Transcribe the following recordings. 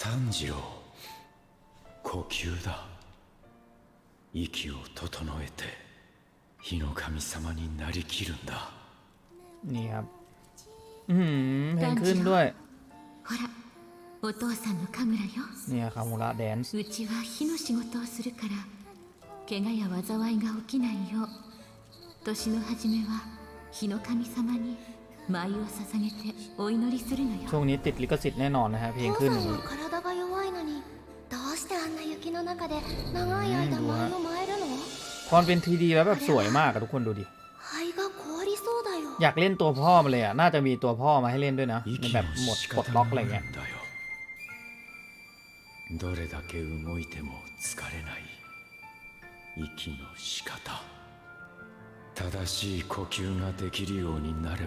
炭治郎呼吸だ息を整えて火の神様になりきるんだ นี่ครับ อืมเพลงขึ้นด้วย ほらお父さんの神楽よ เนี่ยคามูระแดนซ์ うちは火の仕事をするから怪我や災いが起きないよう年の初めは火の神様に 舞を捧げてお祈りするのよ ช่วงนี้ติดลิขสิทธิ์แน่นอนนะฮะเพลง 父 ขึ้น さ อน ย่าง は นี้ 体が弱いのにどうしてあんな雪の中で長い間うん舞を舞えるの ตอนเป็นทีดีแล้วแบบสวยมากอะทุกคนดูดิ 肺が凍りそうだよ อยากเล่นตัวพ่อมาเลยอะน่าจะมีตัวพ่อมาให้เล่นด้วยนะ ใน 息 แบบ の หมด 仕 ปลด 方 ล็อก が อะไร あるんだ เงี้ย よどれだけ動いても疲れない息の仕方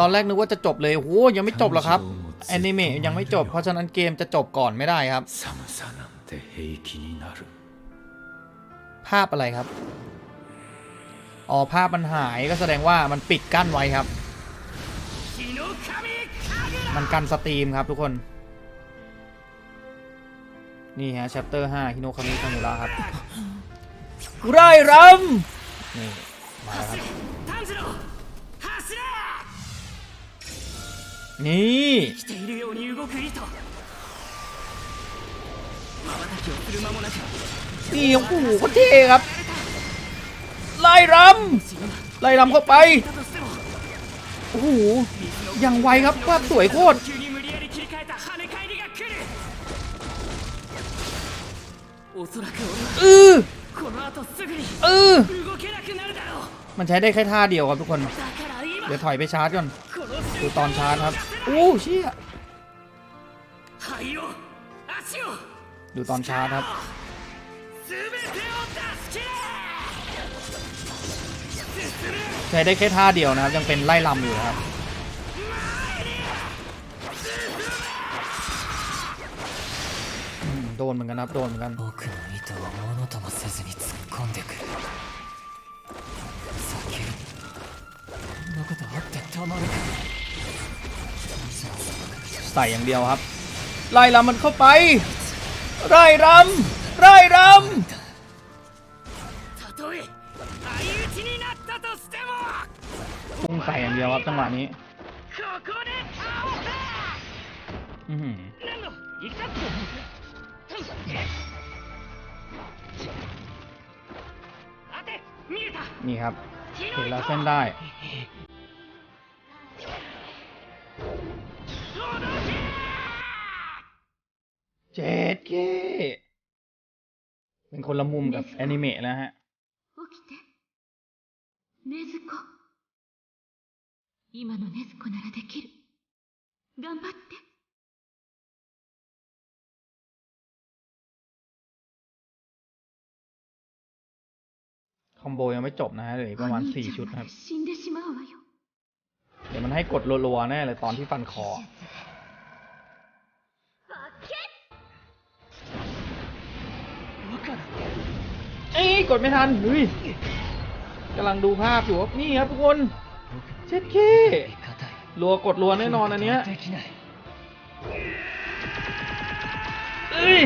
ตอนแรกนึกว่าจะจบเลยโหยังไม่จบหรอครับแอนิเมะยังไม่จบ เพราะฉะนั้นเกมจะจบก่อนไม่ได้ครับ ภาพอะไรครับ อ๋อภาพมันหายก็แสดงว่ามันปิดกั้นไว้ครับ มันกันสตรีมครับทุกคน นี่ฮะแชปเตอร์5ฮิโนคามิคามุระครับไร่รำนี่มาครับ นี่นี่ของกูก็เท่ครับ ไล่รำไล่รำเข้าไป โอ้โหยังไวครับภาพสวยโคตรเออเออ มันใช้ได้แค่ท่าเดียวครับทุกคน เดี๋ยวถอยไปชาร์จก่อน ดูตอนชาร์จครับ โอ้เชี่ยดูตอนชาร์จครับ ใช้ได้แค่ท่าเดียวนะครับ ยังเป็นไล่ลำอยู่ครับโดนเหมือนกันครับ โดนเหมือนกัน ใส่อย่างเดียวครับ ไล่ลำมันเข้าไป ไล่ลำไล่ลำพุ่งใส่อย่างเดียวครับจังหวะนี้นี่ครับเห็นแล้วเส้นได้ ละมุมกับแอนิเมะแล้วฮะ 起きて禰豆子今の禰豆子ならできる頑張って คอมโบยังไม่จบนะฮะเหลืออีกประมาณ お兄 สี่ ちゃん ชุด な นะค ら รับ 死んでしまうわよ เดี๋ยวมันให้กดรัวๆแน่เลยตอนที่ฟันคอ ี่กดไม่ทันเฮ้ยกำลังดูภาพอยู่ครับนี่ครับทุกคนเช็กี้รัวกดรัวแน่นอนอันเนี้ยเฮ้ย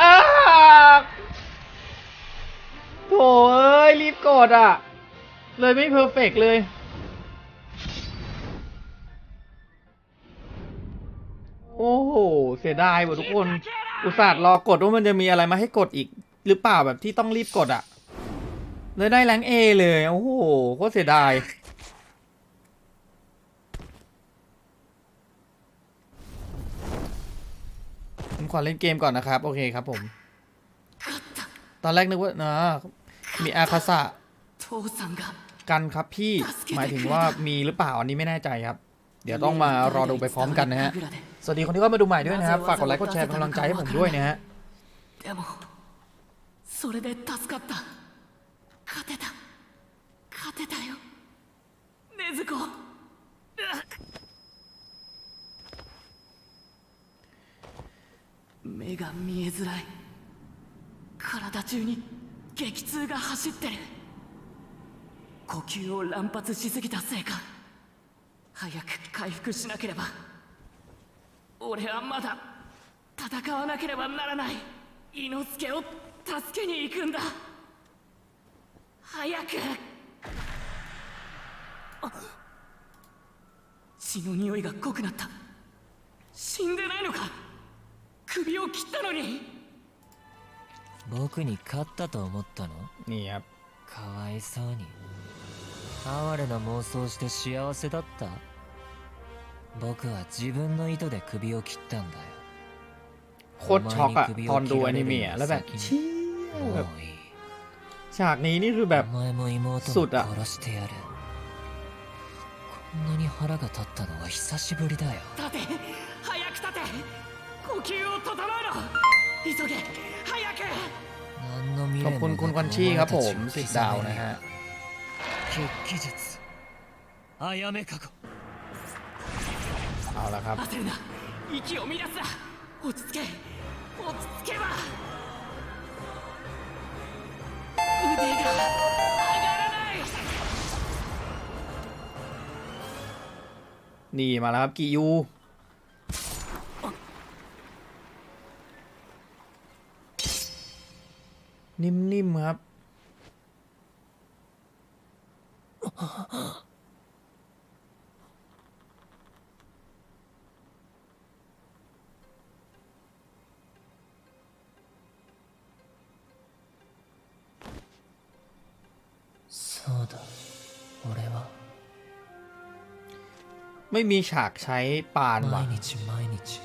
อาโถเอ้ยรีบกดอะ เลยไม่เพอร์เฟกเลย โอ้โห เสียดายว่ะทุกคน อุตส่าห์รอกดว่ามันจะมีอะไรมาให้กดอีก หรือเปล่าแบบที่ต้องรีบกดอะเลยได้แรงเอเลย โอ้โหโคตรเสียดาย ผมขอเล่นเกมก่อนนะครับ โอเคครับผม ตอนแรกนึกว่าเนาะมีอาคาสะกันครับพี่ หมายถึงว่ามีหรือเปล่าอันนี้ไม่แน่ใจครับ เดี๋ยวต้องมารอดูไปพร้อมกันนะฮะ สวัสดีคนที่เข้ามาดูใหม่ด้วยนะครับ ฝากกดไลค์กดแชร์เป็นกำลังใจให้ผมด้วยนะฮะ でもそれで助かった勝てた勝てたよ禰豆子目が見えづらい体中に激痛が走ってる 呼吸を乱発しすぎたせいか早く回復しなければ 俺はまだ戦わなければならない。伊之助を助けに行くんだ。早く。血の匂いが濃くなった。死んでないのか。首を切ったのに。僕に勝ったと思ったの？いや。かわいそうに。哀れな妄想して幸せだった？僕は自分の意図で首を切ったんだよ โคตรช็อกอะตอนดูอนิเมะอะแล้วแบบเชี่ย も แบบ ういい ฉากนี้นี่คือแบบ お前も妹もสุดอะ殺してやるこんなに腹が立ったのは久しぶりだよ立て早く立て呼吸を整えろ急げ早く何の未 ขอบ 練 คุณ も คุณ な คอน く ชี่ お ครับ 前 ผ たち ม を สิบ 刻 ดาว め นะ る ฮะ 血気術あやめかご เอาละครับ 焦るな息を乱すな落ち着け落ち着けば腕が上がらない นี่มาแล้วครับกิยู นิ่มๆครับ だ俺は ไม่มีฉากใช้ปานว่ะ 毎日毎日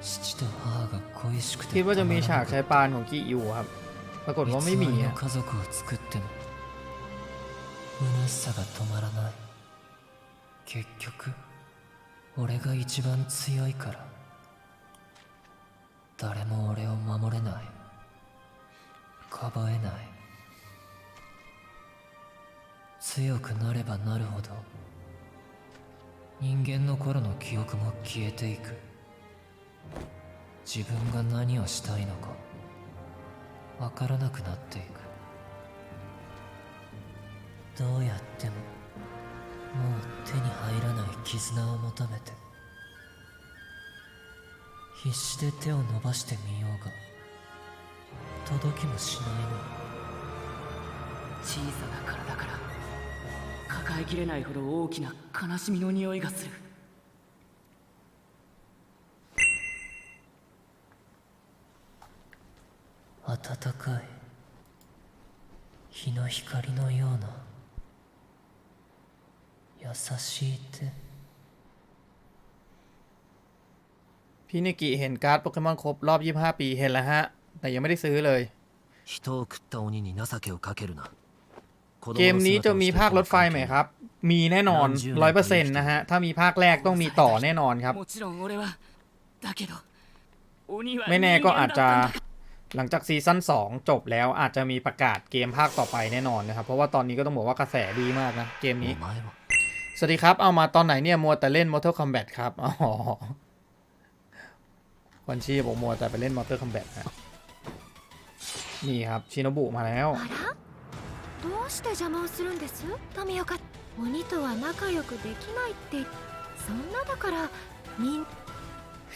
父と母が恋しくて คิดว่าจะมีฉาก た ใช้ปานของกิยูครับ ปรากฏ まら ว่า ない ไม่มี 偽りの อะ 家族を作っても虚しさが止まらない結局俺が一番強いから誰も俺を守れないかばえない 強くなればなるほど人間の頃の記憶も消えていく。自分が何をしたいのかわからなくなっていく。どうやってももう手に入らない絆を求めて必死で手を伸ばしてみようが届きもしないの小さな体から抱えきれないほど大きな悲しみの匂いがする暖かい日の光のような優しい手 พี่นิกิเห็นการ์ดโปเกมอนครบรอบ 25 ปีเห็นแล้วฮะ แต่ยังไม่ได้ซื้อเลย 人を食った鬼に情けをかけるな子 เกมนี้จะมีภาครถไฟไหมครับ มีแน่นอนร้อยเปอร์เซ็นต์นะฮะ ถ้ามีภาคแรกต้องมีต่อแน่นอนครับ ไม่แน่ก็อาจจะหลังจากซีซั่น2 จบแล้วอาจจะมีประกาศเกมภาคต่อไปแน่นอนนะครับ เพราะว่าตอนนี้ก็ต้องบอกว่ากระแสดีมากนะ เกมนี้ สวัสดีครับ เอามาตอนไหนเนี่ย มัวแต่เล่น Mortal Kombat ครับ อ๋อวันชีบอกมัวแต่ไปเล่น Mortal Kombat นะนี่ครับ ชินบุมาแล้ว どうして邪魔をするんです富岡鬼とは仲良くできないってそんなだからみん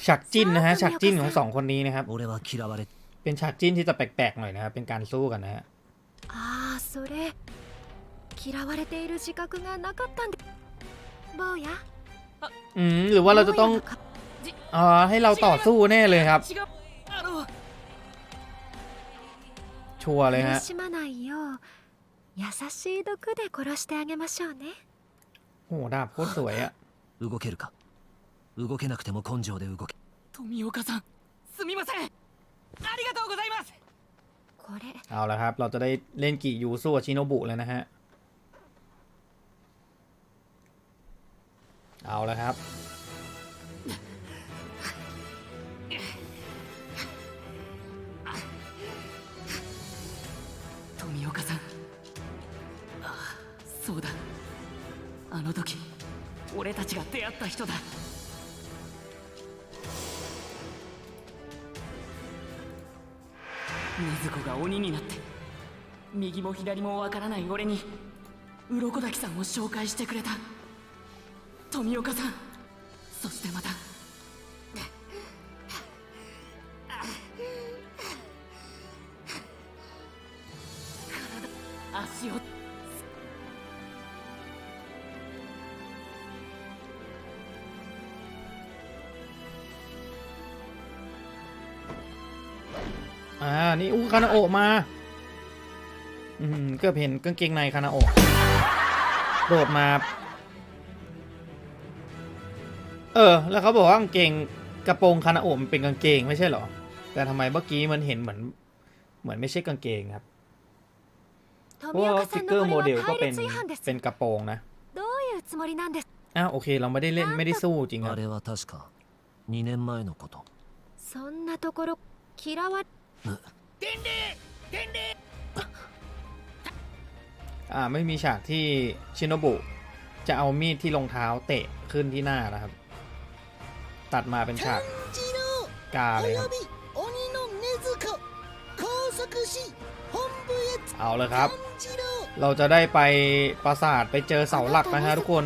ฉากจิ้นนะฮะ ฉากจิ้นของสองคนนี้นะครับ 俺は嫌われ เป็นฉากจิ้นที่จะแปลกๆหน่อยนะครับ เป็นการสู้กันนะฮะ ああそれ嫌われている自覚がなかったんで坊や อืม หรือว่าเราจะต้อง 坊やのか เอ่อให้เราต่อสู้แน่เลยครับ 違うあの ชัวร์เลยฮะ 苦しまないよう 優しい毒で殺してあげましょうね โอ้โหดาบโคตรสวยอะ 動けるか動けなくても根性で動け富岡さんすみませんありがとうございますこれ เอาละครับ เราจะได้เล่นกี่ยูสู้กับชิโนบุแล้วนะฮะ เอาละครับ 富岡さんああ そうだ。あの時俺たちが出会った人だ。禰豆子が鬼になって右も左もわからない俺に鱗滝さんを紹介してくれた。富岡さんそしてまた。体足を อ่า นี่อู้คานาโอะมา อืมเกือบเห็นกางเกงในคานาโอะโดดมา เออ แล้วเขาบอกว่ากางเกงกระโปรงคานาโอะมันเป็นกางเกงไม่ใช่เหรอ แต่ทำไมเมื่อกี้มันเห็นเหมือน เหมือนไม่ใช่กางเกงครับ เพราะ 富 ว่า 岡 ฟิ さ ก ん เกอ の ร์ こ โม れ เดล は ก็ 隊 เป็น 列違反です เป็นกระโปรงนะ どういうつもりなんです อ้าวโอเค เราไม่ได้เล่นไม่ได้สู้จริงค あ รับ れは確か2年前のこと そんなところ嫌わ อ่าไม่มีฉากที่ชินโนบุ จะเอามีดที่รองเท้าเตะขึ้นที่หน้านะครับ ตัดมาเป็นฉากกาเลยครับเอาเลยครับ เราจะได้ไปปราสาทไปเจอเสาหลักนะฮะทุกคน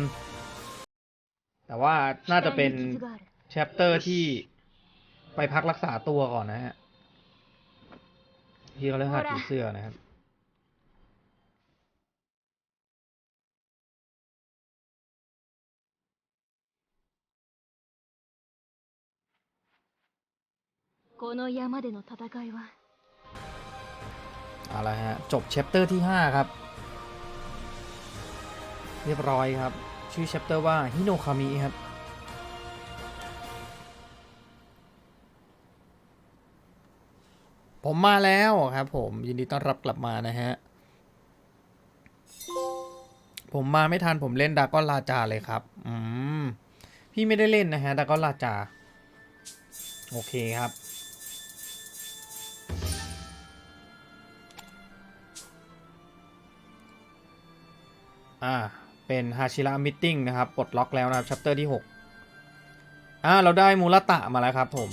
แต่ว่าน่าจะเป็นแชปเตอร์ที่ไปพักรักษาตัวก่อนนะฮะ ที่เขาเรียกหาดผีเสื้อนะครับ この山での戦いは เอาละฮะ จบแชปเตอร์ที่ 5 ครับ เรียบร้อยครับ ชื่อแชปเตอร์ว่าฮิโนคามิครับ ผมมาแล้วครับผมยินดีต้อนรับกลับมานะฮะ ผมมาไม่ทันผมเล่นดากอนลาจาเลยครับ อืม พี่ไม่ได้เล่นนะฮะดากอนลาจา โอเคครับ อ่า เป็นฮาชิระมิ t ติ้งนะครับปลดล็อกแล้วนะครับชัปเตอร์ที่ 6 อ่า เราได้มูลตะมาแล้วครับผม